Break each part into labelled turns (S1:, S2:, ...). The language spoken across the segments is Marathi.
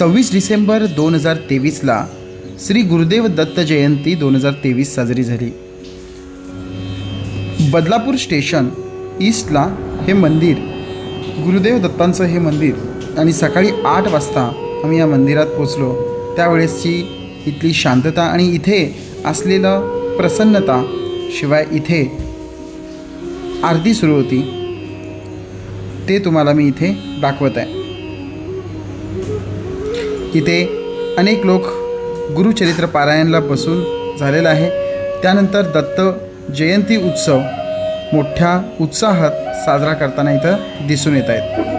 S1: सव्वीस डिसेंबर दोन हजार तेवीसला श्री गुरुदेव दत्त जयंती दोन हजार तेवीस साजरी झाली. बदलापूर स्टेशन ईस्टला हे मंदिर गुरुदेव दत्तांचं हे मंदिर आणि सकाळी आठ वाजता आम्ही या मंदिरात पोचलो त्यावेळेसची इथली शांतता आणि इथे असलेलं प्रसन्नता शिवाय इथे आरती सुरू होती. ते तुम्हाला मी इथे दाखवत आहे. इथे अनेक लोक गुरुचरित्र पारायणला बसून झालेला आहे. त्यानंतर दत्त जयंती उत्सव मोठ्या उत्साहात साजरा करताना इथं दिसून येत आहेत.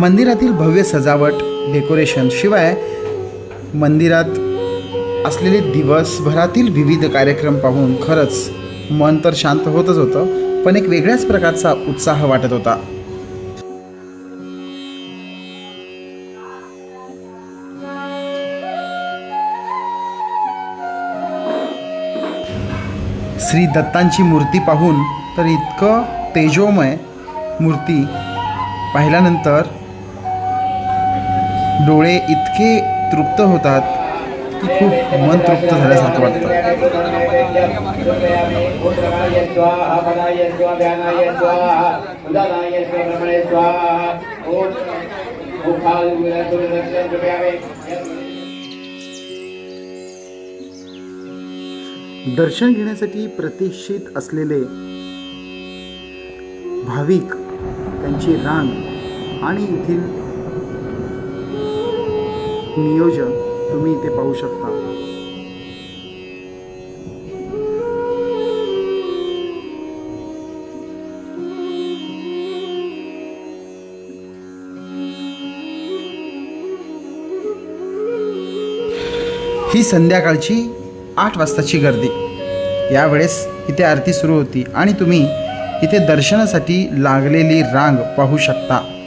S1: मंदिरातील भव्य सजावट डेकोरेशन शिवाय मंदिरात असलेले दिवसभरातील विविध कार्यक्रम पाहून खरंच मन तर शांत होतच होतं पण एक वेगळ्याच प्रकारचा उत्साह वाटत होता. श्री दत्तांची मूर्ती पाहून तर इतकं तेजोमय मूर्ती पाहिल्यानंतर डोळे इतके तृप्त होतात की खूप मन तृप्त झाल्यासारखं वाटतं. दर्शन घेण्यासाठी प्रतिष्ठित असलेले भाविक त्यांची रांग आणि येथील नियोजन तुम्ही इथे पाहू शकता. ही संध्याकाळची आठ वाजताची गर्दी. यावेळेस इथे आरती सुरू होती आणि तुम्ही इथे दर्शनासाठी लागलेली रांग पाहू शकता.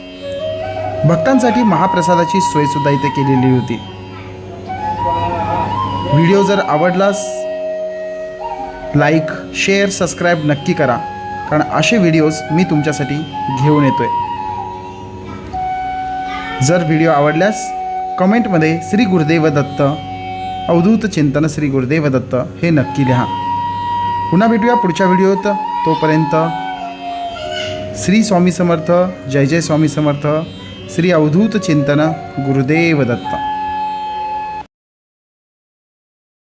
S1: भक्तांसाठी महाप्रसादाची सोयसुद्धा इथे केलेली होती. व्हिडिओ जर आवडलास लाईक शेअर सबस्क्राईब नक्की करा. कारण असे व्हिडिओज मी तुमच्यासाठी घेऊन येतोय. जर व्हिडिओ आवडल्यास कमेंटमध्ये श्री गुरुदेव दत्त अवधूत चिंतन श्री गुरुदेव दत्त हे नक्की लिहा. पुन्हा भेटूया पुढच्या व्हिडिओत. तोपर्यंत श्री स्वामी समर्थ जय जय स्वामी समर्थ. श्री अवधूत चिंतन गुरुदेव दत्त